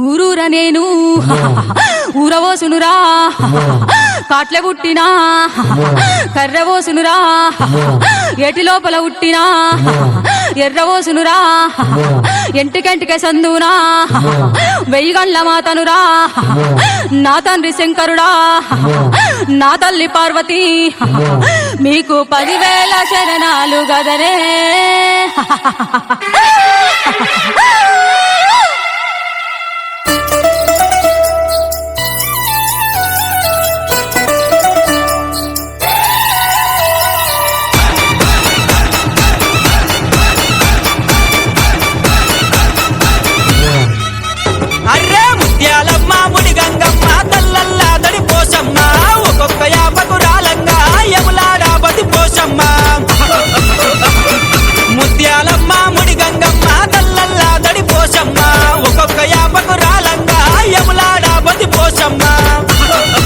ఊరూర నేను. ఊరవోసునురా కాట్ల పుట్టినా. కర్రవోసునురా ఎటి లోపల ఉట్టినా. ఎర్రవోసునురా ఎంటికెంటికే సందునా వెయ్యి గండ్ల మాతనురా. నా తండ్రి శంకరుడా. నా తల్లి పార్వతి. మీకు పదివేల శరణాలు గదరే. Oh,